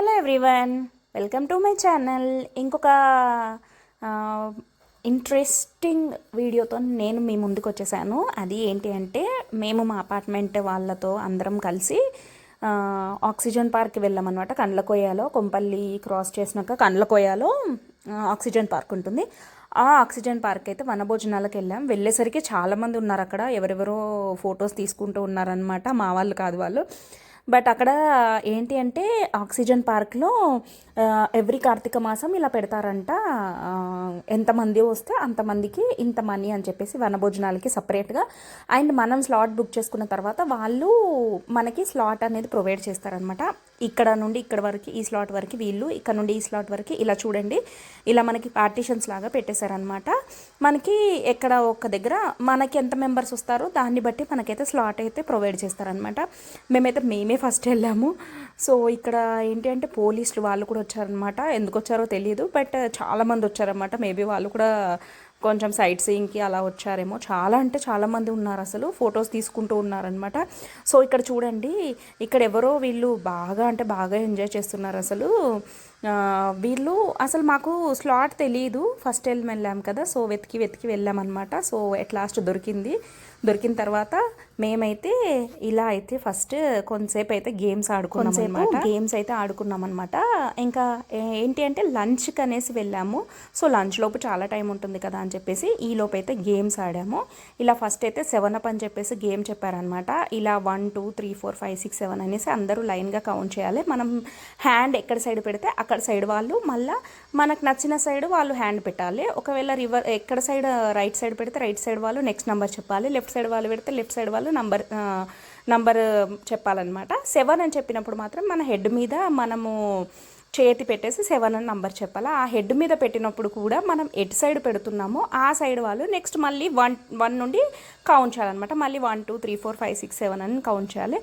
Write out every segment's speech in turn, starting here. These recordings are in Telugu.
Hello everyone welcome to my channel. ఇంకొక ఇంట్రెస్టింగ్ వీడియోతో నేను మీ ముందుకు వచ్చేసాను. అది ఏంటి అంటే మేము మా అపార్ట్మెంట్ వాళ్ళతో అందరం కలిసి ఆక్సిజన్ పార్క్ వెళ్ళామన్నమాట. కండ్లకోయలో కొంపల్లి క్రాస్ చేసినాక కండ్లకోయలో ఆక్సిజన్ పార్క్ ఉంటుంది. ఆ ఆక్సిజన్ పార్క్ అయితే వనభోజనాలకు వెళ్ళాం. వెళ్ళేసరికి చాలామంది ఉన్నారు అక్కడ. ఎవరెవరో ఫొటోస్ తీసుకుంటూ ఉన్నారనమాట మా వాళ్ళు కాదు వాళ్ళు. బట్ అక్కడ ఏంటి అంటే ఆక్సిజన్ పార్క్లో ఎవ్రీ కార్తీక మాసం ఇలా పెడతారంట. ఎంతమంది వస్తే అంతమందికి ఇంత మనీ అని చెప్పేసి వనభోజనాలకి సపరేట్గా అండ్ మనం స్లాట్ బుక్ చేసుకున్న తర్వాత వాళ్ళు మనకి స్లాట్ అనేది ప్రొవైడ్ చేస్తారనమాట ఇక్కడ నుండి ఇక్కడ వరకు ఈ స్లాట్ వరకు వీళ్ళు ఇక్కడ నుండి ఈ స్లాట్ వరకు ఇలా చూడండి. ఇలా మనకి పార్టీషన్స్ లాగా పెట్టేశారనమాట మనకి ఎక్కడ ఒక దగ్గర మనకి ఎంత మెంబర్స్ వస్తారో దాన్ని బట్టి మనకైతే స్లాట్ అయితే ప్రొవైడ్ చేస్తారనమాట మేమైతే మేమే ఫస్ట్ వెళ్ళాము. సో ఇక్కడ ఏంటి అంటే పోలీసులు వాళ్ళు కూడా వచ్చారనమాట. ఎందుకు వచ్చారో తెలియదు బట్ చాలామంది వచ్చారనమాట. మేబీ వాళ్ళు కూడా కొంచెం సైట్ సీయింగ్కి అలా వచ్చారేమో. చాలా అంటే చాలామంది ఉన్నారు అసలు ఫొటోస్ తీసుకుంటూ ఉన్నారనమాట. సో ఇక్కడ చూడండి ఇక్కడ ఎవరో వీళ్ళు బాగా అంటే బాగా ఎంజాయ్ చేస్తున్నారు అసలు. వీళ్ళు అసలు మాకు స్లాట్ తెలియదు ఫస్ట్ వెళ్ళి వెళ్ళాం కదా సో వెతికి వెతికి వెళ్ళామన్నమాట సో ఎట్ లాస్ట్ దొరికింది. దొరికిన తర్వాత మేమైతే ఇలా అయితే ఫస్ట్ కొంతసేపు అయితే గేమ్స్ ఆడుకున్నాం అనమాట గేమ్స్ అయితే ఆడుకున్నాం అనమాట ఇంకా ఏంటి అంటే లంచ్కి అనేసి వెళ్ళాము. సో లంచ్ లోపు చాలా టైం ఉంటుంది కదా అని చెప్పేసి ఈ లోపు అయితే గేమ్స్ ఆడాము. ఇలా ఫస్ట్ అయితే సెవెన్ అప్ అని చెప్పేసి గేమ్ చెప్పారనమాట ఇలా one two three four five six seven అనేసి అందరూ లైన్గా కౌంట్ చేయాలి. మనం హ్యాండ్ ఎక్కడ సైడ్ పెడితే అక్కడ సైడ్ వాళ్ళు మళ్ళీ మనకు నచ్చిన సైడ్ వాళ్ళు హ్యాండ్ పెట్టాలి. ఒకవేళ రివర్ ఎక్కడ సైడ్ రైట్ సైడ్ పెడితే రైట్ సైడ్ వాళ్ళు నెక్స్ట్ నెంబర్ చెప్పాలి. లెఫ్ట్ సైడ్ వాళ్ళు పెడితే లెఫ్ట్ సైడ్ వాళ్ళు నంబర్ నంబర్ చెప్పాలన్నమాట. సెవెన్ అని చెప్పినప్పుడు మాత్రం మన హెడ్ మీద మనము చేతి పెట్టేసి సెవెన్ అని నంబర్ చెప్పాలి? ఆ హెడ్ మీద పెట్టినప్పుడు కూడా మనం ఎటు సైడ్ పెడుతున్నామో ఆ సైడ్ వాళ్ళు నెక్స్ట్ మళ్ళీ వన్ వన్ నుండి కౌంట్ చేయాలన్నమాట. మళ్ళీ one two three four five six seven అని కౌంట్ చేయాలి.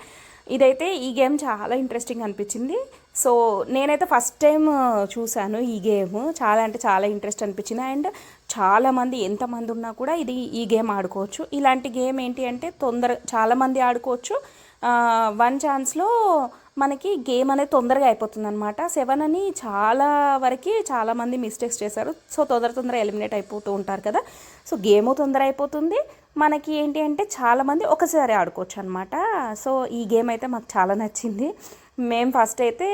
ఇదైతే ఈ గేమ్ చాలా ఇంట్రెస్టింగ్ అనిపించింది. సో నేనైతే ఫస్ట్ టైం చూశాను ఈ గేమ్ చాలా అంటే చాలా ఇంట్రెస్ట్ అనిపించింది. అండ్ చాలామంది ఎంతమంది ఉన్నా కూడా ఇది ఈ గేమ్ ఆడుకోవచ్చు. ఇలాంటి గేమ్ ఏంటి అంటే తొందర చాలామంది ఆడుకోవచ్చు. వన్ ఛాన్స్లో మనకి గేమ్ అనేది తొందరగా అయిపోతుంది అనమాట సెవెన్ అని చాలా వరకు చాలామంది మిస్టేక్స్ చేశారు. సో తొందర తొందర ఎలిమినేట్ అయిపోతూ ఉంటారు కదా. సో గేమ్ తొందర అయిపోతుంది. మనకి ఏంటి అంటే చాలామంది ఒకసారి ఆడుకోవచ్చు అనమాట సో ఈ గేమ్ అయితే మాకు చాలా నచ్చింది. మేము ఫస్ట్ అయితే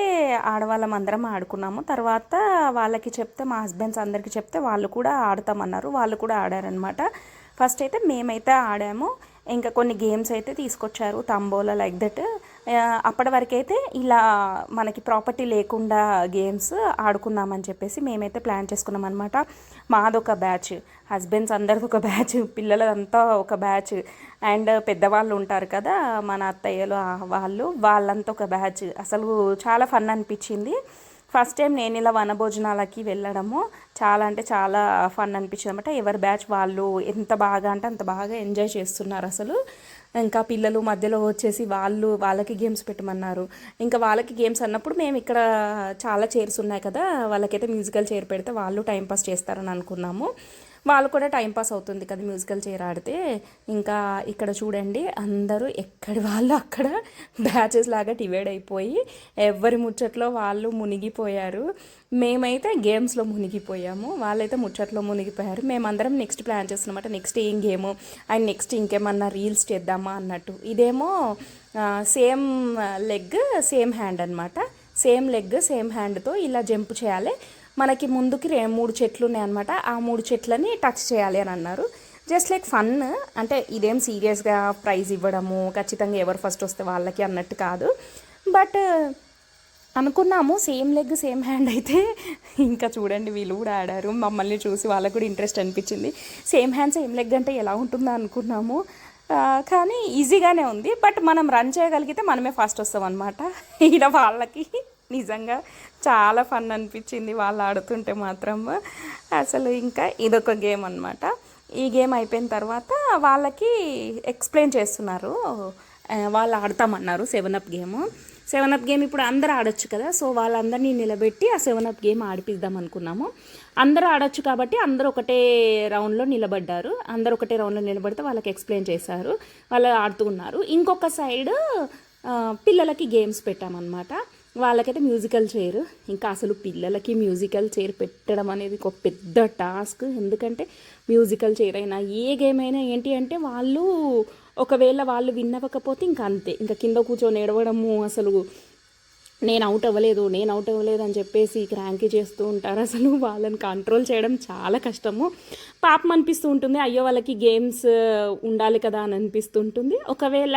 ఆడవాళ్ళం అందరం ఆడుకున్నాము. తర్వాత వాళ్ళకి చెప్తే మా హస్బెండ్స్ అందరికీ చెప్తే వాళ్ళు కూడా ఆడతామన్నారు. వాళ్ళు కూడా ఆడారనమాట ఫస్ట్ అయితే మేమైతే ఆడాము. ఇంకా కొన్ని గేమ్స్ అయితే తీసుకొచ్చారు. తంబోలా లైక్ దట్ అప్పటి వరకైతే ఇలా మనకి ప్రాపర్టీ లేకుండా గేమ్స్ ఆడుకుందామని చెప్పేసి మేమైతే ప్లాన్ చేసుకున్నాం అనమాట మాదొక బ్యాచ్ హస్బెండ్స్ అందరిది ఒక బ్యాచ్ పిల్లలంతా ఒక బ్యాచ్. అండ్ పెద్దవాళ్ళు ఉంటారు కదా మన అత్తయ్యలు వాళ్ళు వాళ్ళంతా ఒక బ్యాచ్. అసలు చాలా ఫన్ అనిపించింది. ఫస్ట్ టైం నేను ఇలా వనభోజనాలకి వెళ్ళడము చాలా అంటే చాలా ఫన్ అనిపించింది అనమాట ఎవరి బ్యాచ్ వాళ్ళు ఎంత బాగా అంటే అంత బాగా ఎంజాయ్ చేస్తున్నారు అసలు. ఇంకా పిల్లలు మధ్యలో వచ్చేసి వాళ్ళు వాళ్ళకి గేమ్స్ పెట్టమన్నారు. ఇంకా వాళ్ళకి గేమ్స్ అన్నప్పుడు మేము ఇక్కడ చాలా చైర్స్ ఉన్నాయి కదా వాళ్ళకైతే మ్యూజికల్ చైర్ పెడితే వాళ్ళు టైంపాస్ చేస్తారని అనుకున్నాము. వాళ్ళు కూడా టైంపాస్ అవుతుంది కదా మ్యూజికల్ చైర్ ఆడితే. ఇంకా ఇక్కడ చూడండి అందరూ ఎక్కడి వాళ్ళు అక్కడ బ్యాచెస్ లాగా డివైడ్ అయిపోయి ఎవరి ముచ్చట్లో వాళ్ళు మునిగిపోయారు. మేమైతే గేమ్స్లో మునిగిపోయాము. వాళ్ళైతే ముచ్చట్లో మునిగిపోయారు. మేమందరం నెక్స్ట్ ప్లాన్ చేస్తున్నమాట నెక్స్ట్ ఏం గేమ్? అండ్ నెక్స్ట్ ఇంకేమన్నా రీల్స్ చేద్దామా అన్నట్టు. ఇదేమో సేమ్ లెగ్ సేమ్ హ్యాండ్ అనమాట సేమ్ లెగ్ సేమ్ హ్యాండ్తో ఇలా జంప్ చేయాలి. మనకి ముందుకి రే మూడు చెట్లు ఉన్నాయన్నమాట. ఆ మూడు చెట్లని టచ్ చేయాలి అని అన్నారు. జస్ట్ లైక్ ఫన్ అంటే ఇదేం సీరియస్గా ప్రైజ్ ఇవ్వడము ఖచ్చితంగా ఎవరు ఫస్ట్ వస్తే వాళ్ళకి అన్నట్టు కాదు. బట్ అనుకున్నాము సేమ్ లెగ్ సేమ్ హ్యాండ్ అయితే ఇంకా చూడండి వీళ్ళు కూడా ఆడారు. మమ్మల్ని చూసి వాళ్ళకు కూడా ఇంట్రెస్ట్ అనిపించింది. సేమ్ హ్యాండ్ సేమ్ లెగ్ అంటే ఎలా ఉంటుందో అనుకున్నాము. కానీ ఈజీగానే ఉంది. బట్ మనం రన్ చేయగలిగితే మనమే ఫస్ట్ వస్తాం అనమాట ఈడ వాళ్ళకి. నిజంగా చాలా ఫన్ అనిపించింది వాళ్ళు ఆడుతుంటే మాత్రం. అసలు ఇంకా ఇదొక గేమ్ అనమాట ఈ గేమ్ అయిపోయిన తర్వాత వాళ్ళకి ఎక్స్ప్లెయిన్ చేస్తున్నారు. వాళ్ళు ఆడతామన్నారు seven up game. Seven up game ఇప్పుడు అందరూ ఆడొచ్చు కదా సో వాళ్ళందరినీ నిలబెట్టి ఆ సెవెన్ అప్ గేమ్ ఆడిపిద్దాం అనుకున్నాము. అందరూ ఆడొచ్చు కాబట్టి అందరూ ఒకటే రౌండ్లో నిలబడ్డారు. అందరూ ఒకటే రౌండ్లో నిలబడితే వాళ్ళకి ఎక్స్ప్లెయిన్ చేశారు. వాళ్ళు ఆడుతూ ఉన్నారు. ఇంకొక సైడ్ పిల్లలకి గేమ్స్ పెట్టామన్నమాట. వాళ్ళకైతే మ్యూజికల్ చైర్ ఇంకా అసలు పిల్లలకి మ్యూజికల్ చైర్ పెట్టడం అనేది ఒక పెద్ద టాస్క్ ఎందుకంటే మ్యూజికల్ చైర్ అయినా ఏ గేమ్ అయినా ఏంటి అంటే వాళ్ళు ఒకవేళ వాళ్ళు విన్నవకపోతే ఇంకా అంతే. ఇంకా కింద కూర్చొని ఎడవడము అసలు. నేను అవుట్ అవ్వలేదు నేను అవుట్ అవ్వలేదు అని చెప్పేసి క్రాంకీ చేస్తూ ఉంటారు. అసలు వాళ్ళని కంట్రోల్ చేయడం చాలా కష్టము. పాపం అనిపిస్తూ ఉంటుంది అయ్యో వాళ్ళకి గేమ్స్ ఉండాలి కదా అని అనిపిస్తూ ఉంటుంది. ఒకవేళ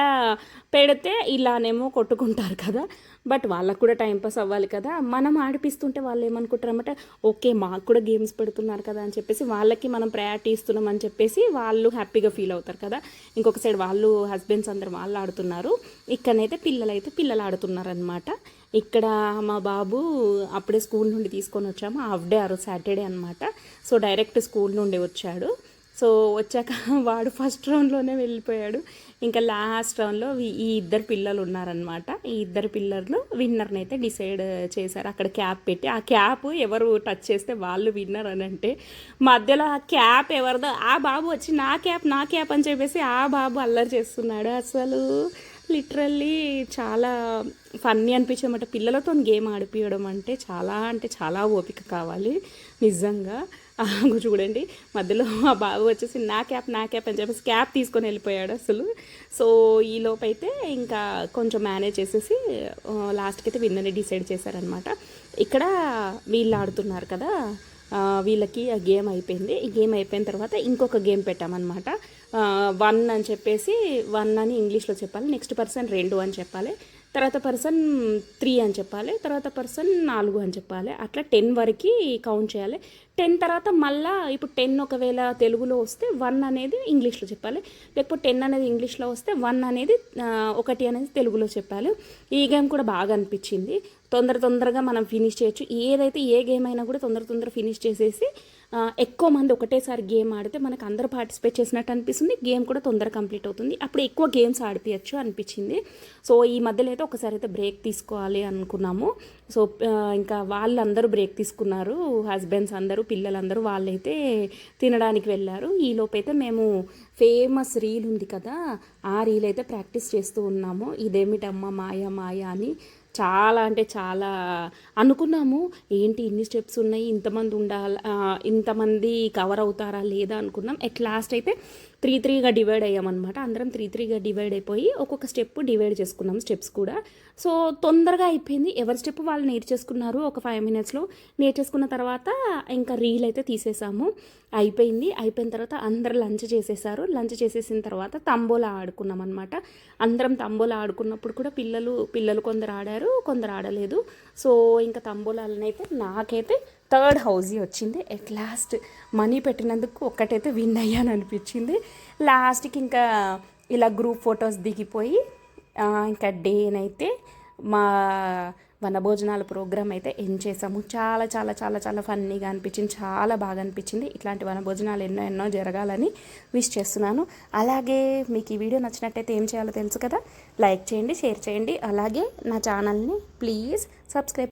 పెడితే ఇలానేమో కొట్టుకుంటారు కదా. బట్ వాళ్ళకు కూడా టైంపాస్ అవ్వాలి కదా. మనం ఆడిపిస్తుంటే వాళ్ళు ఏమనుకుంటారన్నమాట ఓకే మాకు కూడా గేమ్స్ పెడుతున్నారు కదా అని చెప్పేసి వాళ్ళకి మనం ప్రయారిటీ ఇస్తున్నాం అని చెప్పేసి వాళ్ళు హ్యాపీగా ఫీల్ అవుతారు కదా. ఇంకొక సైడ్ వాళ్ళు హస్బెండ్స్ అందరు వాళ్ళు ఆడుతున్నారు. ఇక్కడనైతే పిల్లలు అయితే పిల్లలు ఆడుతున్నారు అనమాట ఇక్కడ మా బాబు అప్పుడే స్కూల్ నుండి తీసుకొని వచ్చాము. హాఫ్ డే ఆరు సాటర్డే అనమాట సో డైరెక్ట్ స్కూల్ నుండి వచ్చాడు. సో వచ్చాక వాడు ఫస్ట్ రౌండ్లోనే వెళ్ళిపోయాడు. ఇంకా లాస్ట్ రౌండ్లో ఈ ఇద్దరు పిల్లలు ఉన్నారనమాట ఈ ఇద్దరు పిల్లర్లు విన్నర్ని అయితే డిసైడ్ చేశారు. అక్కడ క్యాప్ పెట్టి ఆ క్యాప్ ఎవరు టచ్ చేస్తే వాళ్ళు విన్నర్ అని అంటే మధ్యలో ఆ క్యాప్ ఎవరిదో ఆ బాబు వచ్చి నా క్యాప్ నా క్యాప్ అని చెప్పేసి ఆ బాబు అల్లరి చేస్తున్నాడు. అసలు లిటరల్లీ చాలా ఫన్నీ అనిపించింది అనమాట పిల్లలతో గేమ్ ఆడిపించడం అంటే చాలా అంటే చాలా ఓపిక కావాలి. నిజంగా చూడండి. మధ్యలో ఆ బాబు వచ్చేసి నా క్యాప్ నా క్యాప్ అని చెప్పేసి క్యాప్ తీసుకొని వెళ్ళిపోయాడు అసలు. సో ఈ లోపైతే ఇంకా కొంచెం మేనేజ్ చేసేసి లాస్ట్కి అయితే విన్నర్ని డిసైడ్ చేశారనమాట ఇక్కడ వీళ్ళు ఆడుతున్నారు కదా వీళ్ళకి ఆ గేమ్ అయిపోయింది. ఈ గేమ్ అయిపోయిన తర్వాత ఇంకొక గేమ్ పెట్టామన్నమాట. వన్ అని చెప్పేసి వన్ అని ఇంగ్లీష్లో చెప్పాలి నెక్స్ట్ పర్సన్ రెండు అని చెప్పాలి. తర్వాత పర్సన్ త్రీ అని చెప్పాలి తర్వాత పర్సన్ నాలుగు అని చెప్పాలి. అట్లా టెన్ వరకు కౌంట్ చేయాలి. టెన్ తర్వాత మళ్ళా ఇప్పుడు టెన్ ఒకవేళ తెలుగులో వస్తే వన్ అనేది ఇంగ్లీష్లో చెప్పాలి. లేకపోతే టెన్ అనేది ఇంగ్లీష్లో వస్తే వన్ అనేది ఒకటి అనేది తెలుగులో చెప్పాలి. ఈ గేమ్ కూడా బాగా అనిపించింది. తొందర తొందరగా మనం ఫినిష్ చేయొచ్చు. ఏదైతే ఏ గేమ్ అయినా కూడా తొందర తొందర ఫినిష్ చేసేసి ఎక్కువ మంది ఒకటేసారి గేమ్ ఆడితే మనకు అందరూ పార్టిసిపేట్ చేసినట్టు అనిపిస్తుంది. గేమ్ కూడా తొందర కంప్లీట్ అవుతుంది. అప్పుడు ఎక్కువ గేమ్స్ ఆడిపించచ్చు అనిపించింది. సో ఈ మధ్యలో అయితే ఒకసారి అయితే బ్రేక్ తీసుకోవాలి అనుకున్నాము. సో ఇంకా వాళ్ళందరూ బ్రేక్ తీసుకున్నారు. హస్బెండ్స్ అందరూ పిల్లలందరూ వాళ్ళైతే తినడానికి వెళ్ళారు. ఈ అయితే మేము ఫేమస్ రీల్ ఉంది కదా ఆ రీల్ అయితే ప్రాక్టీస్ చేస్తూ ఉన్నాము. ఇదేమిటమ్మా మాయ మాయ అని చాలా అంటే చాలా అనుకున్నాము. ఏంటి ఇన్ని స్టెప్స్ ఉన్నాయి? ఇంతమంది ఉండాలి ఇంతమంది కవర్ అవుతారా లేదా అనుకున్నాం. ఎట్ లాస్ట్ అయితే త్రీ త్రీగా డివైడ్ అయ్యామన్నమాట. అందరం త్రీ త్రీగా డివైడ్ అయిపోయి ఒక్కొక్క స్టెప్ డివైడ్ చేసుకున్నాం స్టెప్స్ కూడా. సో తొందరగా అయిపోయింది. ఎవరి స్టెప్ వాళ్ళు నేర్చేసుకున్నారు ఒక ఫైవ్ మినిట్స్లో నేర్చేసుకున్న తర్వాత ఇంకా రీల్ అయితే తీసేసాము. అయిపోయింది. అయిపోయిన తర్వాత అందరు లంచ్ చేసేసారు. లంచ్ చేసేసిన తర్వాత తంబోలా ఆడుకున్నాం అనమాట అందరం తంబోలా ఆడుకున్నప్పుడు కూడా పిల్లలు పిల్లలు కొందరు ఆడారు కొందరు ఆడలేదు. సో ఇంకా తంబోలాలనైతే నాకైతే థర్డ్ హౌజీ వచ్చింది. ఎట్ లాస్ట్ మనీ పెట్టినందుకు ఒక్కటైతే విన్ అయ్యాను అనిపించింది. లాస్ట్కి ఇంకా ఇలా గ్రూప్ ఫొటోస్ దిగిపోయి ఇంకా డేనైతే మా వనభోజనాల ప్రోగ్రామ్ అయితే ఎండ్ చేసాము. చాలా చాలా చాలా చాలా ఫన్నీగా అనిపించింది. చాలా బాగా అనిపించింది. ఇట్లాంటి వనభోజనాలు ఎన్నో ఎన్నో జరగాలని విష్ చేస్తున్నాను. అలాగే మీకు ఈ వీడియో నచ్చినట్టయితే ఏం చేయాలో తెలుసు కదా? లైక్ చేయండి షేర్ చేయండి. అలాగే నా ఛానల్ని ప్లీజ్ సబ్స్క్రైబ్